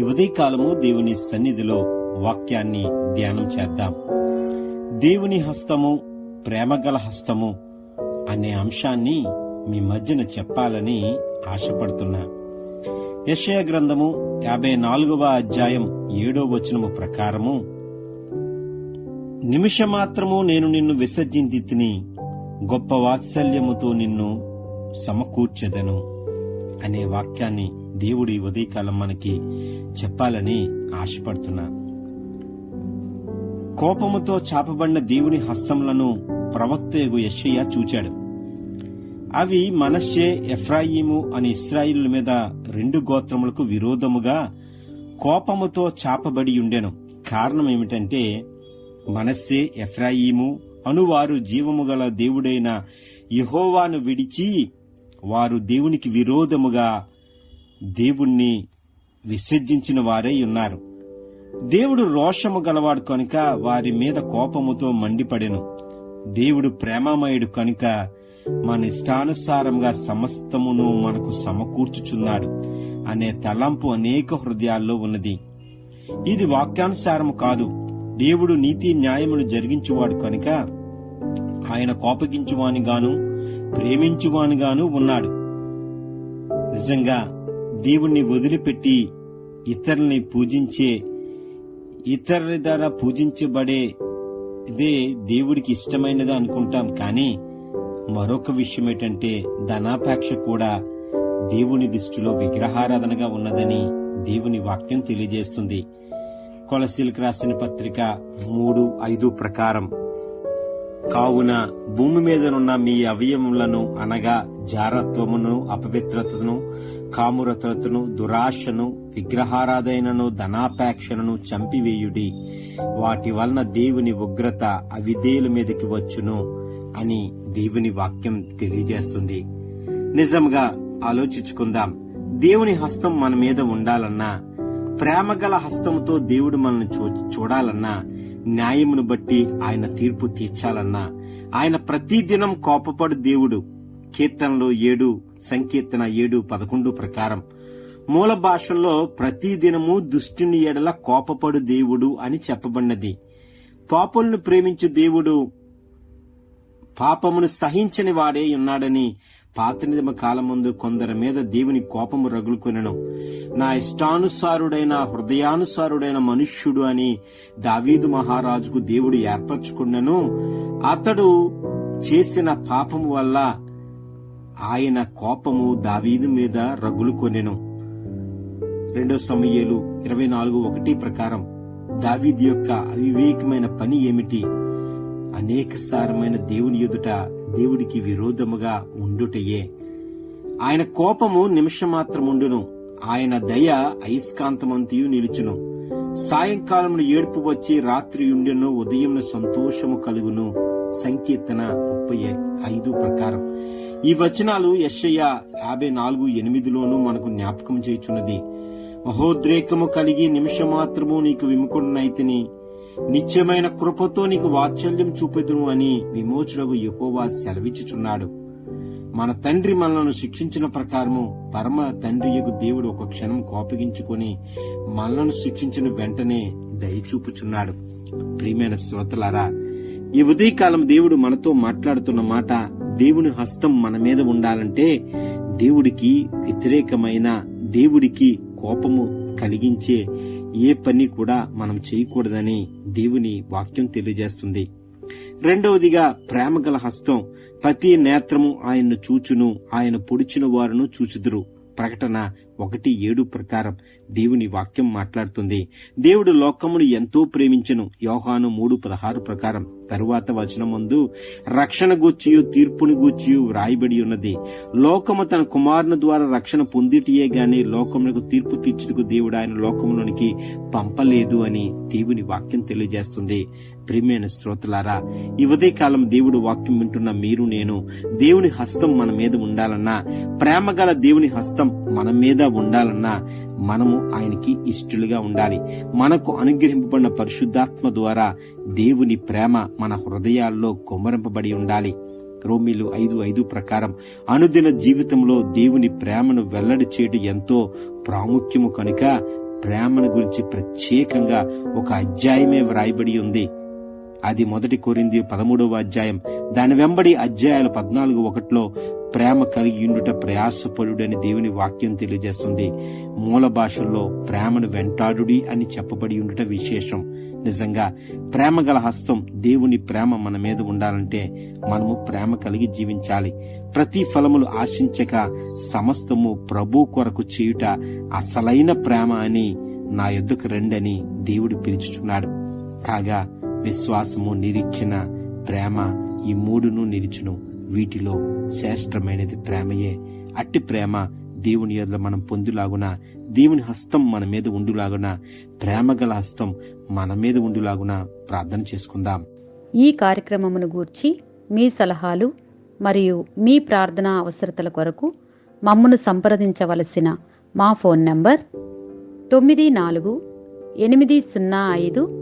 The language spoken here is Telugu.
ఈ ఉదయకాలము దేవుని సన్నిధిలో వాక్యాన్ని ధ్యానం చేద్దాం. దేవుని హస్తము ప్రేమగల హస్తము అనే అంశాన్ని మీ మధ్యన చెప్పాలని ఆశపడుతున్నా. యశయ గ్రంథము యాభై నాలుగవ అధ్యాయం ఏడో వచనము ప్రకారము నిమిషమాత్రము నేను నిన్ను విసర్జించి తిని గొప్ప వాత్సల్యముతో నిన్ను సమకూర్చెదను అనే వాక్యాన్ని దేవుడి ఉదయకాలం మనకి చెప్పాలని ఆశపడుతున్నా. కోపముతో చాపబడిన దేవుని హస్తములను ప్రవక్త యశయ్య చూచాడు. అవి మనస్సే ఎఫ్రాయిము అని ఇస్రాయిల్ మీద రెండు గోత్రములకు విరోధముగా కోపముతో చాపబడి ఉండెను. కారణం ఏమిటంటే మనస్సే ఎఫ్రాయిము అనువారు జీవము గల దేవుడైన యహోవాను విడిచి వారు దేవునికి విరోధముగా దేవుణ్ణి విసర్జించిన వారై ఉన్నారు. దేవుడు రోషము గలవాడు కనుక వారి మీద కోపముతో మండిపడెను. దేవుడు ప్రేమమయుడు కనుక మన ఇష్టానుసారంగా సమస్తమును మనకు సమకూర్చుచున్నాడు అనే తలంపు అనేక హృదయాల్లో ఉన్నది. ఇది వాక్యానుసారము కాదు. దేవుడు నీతి న్యాయమును జరిగించువాడు కనుక ఆయన కోపగించువానిగాను ప్రేమించువానిగాను ఉన్నాడు. నిజంగా దేవుణ్ణి వదిలిపెట్టి ఇతరుల్ని పూజించే ఇతరుల ద్వారా పూజించబడే ఇదే దేవుడికి ఇష్టమైనది అనుకుంటాం. కానీ మరొక విషయం ఏంటంటే ధనాపేక్ష కూడా దేవుని దృష్టిలో విగ్రహారాధనగా ఉన్నదని దేవుని వాక్యం తెలియజేస్తుంది. కొలసీలకు రాసిన పత్రిక మూడు ఐదు ప్రకారం. కావున భూమి మీదనున్న మీ అవయవములను అనగా జారత్వమును అపవిత్రతను కామురతను దురాశను విగ్రహారాధైనను ధనాపేక్షను చంపివేయుడి. వాటి వలన దేవుని ఉగ్రత అవిధేయుల మీదకి వచ్చును అని దేవుని వాక్యం తెలియజేస్తుంది. నిజంగా ఆలోచించుకుందాం. దేవుని హస్తం మన మీద ఉండాలన్నా ప్రేమగల హస్తముతో దేవుడు మనల్ని చూ- చూడాలన్నా న్యాయమును బట్టి ఆయన తీర్పు తీర్చాలన్నా ఆయన ప్రతిదినం కోపపడు దేవుడు. కీర్తనలో ఏడు సంకీర్తన ఏడు పదకొండు ప్రకారం మూల భాషల్లో ప్రతిదినము దుష్టుని ఎడల కోపపడు దేవుడు అని చెప్పబడినది. పాపులను ప్రేమించు దేవుడు పాపమును సహించని వాడే ఉన్నాడని పాత నిజమ కాలముందు కొందరి మీద దేవుని కోపము రగులుకొనెను. నా ఇష్టానుసారుడైన హృదయానుసారుడైన మనుష్యుడు అని దావీదు మహారాజుకు దేవుడు ఏర్పరచుకున్నను అతడు చేసిన పాపము వల్ల ఆయన కోపము దావీదు మీద రగులుకొనెను. రెండో సమయాలు ఇరవై నాలుగు ఒకటి ప్రకారం దావీదు యొక్క అవివేకమైన పని ఏమిటి? అనేక సారమైన దేవుని ఎదుట దేవుడికి విరోధముగా ఉండుటయే. ఆయన కోపము నిమిషమాత్రముండును ఆయన దయ అయస్కాంతమంతియు నిలుచును. సాయంకాలమును ఏడుపు వచ్చి రాత్రి ఉండెను ఉదయం సంతోషము కలుగును. సంకీర్తన ముప్పై ఐదు ప్రకారం. ఈ వచనాలు యశయ్య యాభై నాలుగు ఎనిమిదిలోనూ మనకు జ్ఞాపకం చేయుచున్నది. మహోద్రేకము కలిగి నిమిషమాత్రము నీకు విముకుడునైతిని నిత్యమైన కృపతో నీకు వాత్సల్యం చూపెదును అని విమోచనకు యహోవా సెలవిచ్చుచున్నాడు. మన తండ్రి మనలను శిక్షించిన ప్రకారము పరమ తండ్రి యొక్క దేవుడు ఒక క్షణం కోపగించుకొని మనలను శిక్షించిన వెంటనే దయ చూపుచున్నాడు ప్రియమైన శ్రోతలారా ఈ ఉదయకాలం దేవుడు మనతో మాట్లాడుతున్న మాట దేవుని హస్తం మన మీద ఉండాలంటే దేవుడికి వ్యతిరేకమైన దేవుడికి కోపము కలిగించే ఏ పని కూడా మనం చేయకూడదని దేవుని వాక్యం తెలియజేస్తుంది. రెండవదిగా ప్రేమగల హస్తం ప్రతి నేత్రము ఆయన్ను చూచును ఆయన పొడిచిన వారును చూచుదురు. ప్రకటన ఒకటి ఏడు ప్రకారం దేవుని వాక్యం మాట్లాడుతుంది. దేవుడు లోకమును ఎంతో ప్రేమించను. యోహాను మూడు పదహారు ప్రకారం తరువాత వచనం ముందు రక్షణ గూర్చియు తీర్పుని గూర్చియు వ్రాయబడి ఉన్నది. లోకము తన కుమారుని ద్వారా రక్షణ పొందిటియే గాని లోకమునకు తీర్పు తీర్చుటకు దేవుడు ఆయన లోకములోనికి పంపలేదు అని దేవుని వాక్యం తెలియజేస్తుంది. ప్రియమైన శ్రోతలారా ఈ ఉదయకాలం దేవుడు వాక్యం వింటున్న మీరు నేను దేవుని హస్తం మన మీద ఉండాలన్నా ప్రేమ గల దేవుని హస్తం మన మీద ఉండాలన్నా మనము ఆయనకి ఇష్టలుగా ఉండాలి. మనకు అనుగ్రహింపబడిన పరిశుద్ధాత్మ ద్వారా దేవుని ప్రేమ మన హృదయాల్లో కుమ్మరింపబడి ఉండాలి. రోమిలు ఐదు ఐదు ప్రకారం అనుదిన జీవితంలో దేవుని ప్రేమను వెల్లడి చేయడం ఎంతో ప్రాముఖ్యము కనుక ప్రేమను గురించి ప్రత్యేకంగా ఒక అధ్యాయమే వ్రాయబడి ఉంది. అది మొదటి కోరింది పదమూడవ అధ్యాయం. దాని వెంబడి అధ్యాయాలు పద్నాలుగు ఒకటిలో ప్రేమ కలిగి ఉండుట ప్రయాసపడుడని దేవుని వాక్యం తెలియజేస్తుంది. మూల భాషల్లో ప్రేమను వెంటాడుడి అని చెప్పబడి ఉండుట విశేషం. నిజంగా ప్రేమ గల హస్తం దేవుని ప్రేమ మన మీద ఉండాలంటే మనము ప్రేమ కలిగి జీవించాలి. ప్రతి ఫలములు ఆశించక సమస్తము ప్రభు కొరకు చేయుట అసలైన ప్రేమ అని నా ఎద్దుకు రండని దేవుడు పిలుచుచున్నాడు. కాగా విశ్వాసము నిరీక్షణ ప్రేమ ఈ మూడును నిలిచును. వీటిలో శ్రేష్టమైనది ప్రేమయే. అట్టి ప్రేమ దేవుని యొద్ మనం పొందులాగున దేవుని హస్తం మన మీద ఉండులాగున ప్రేమ గల హస్తం మన మీద ఉండులాగున ప్రార్థన చేసుకుందాం. ఈ కార్యక్రమమును గూర్చి మీ సలహాలు మరియు మీ ప్రార్థన అవసరతల కొరకు మమ్మను సంప్రదించవలసిన మా ఫోన్ నంబర్ తొమ్మిది నాలుగు ఎనిమిది సున్నా ఐదు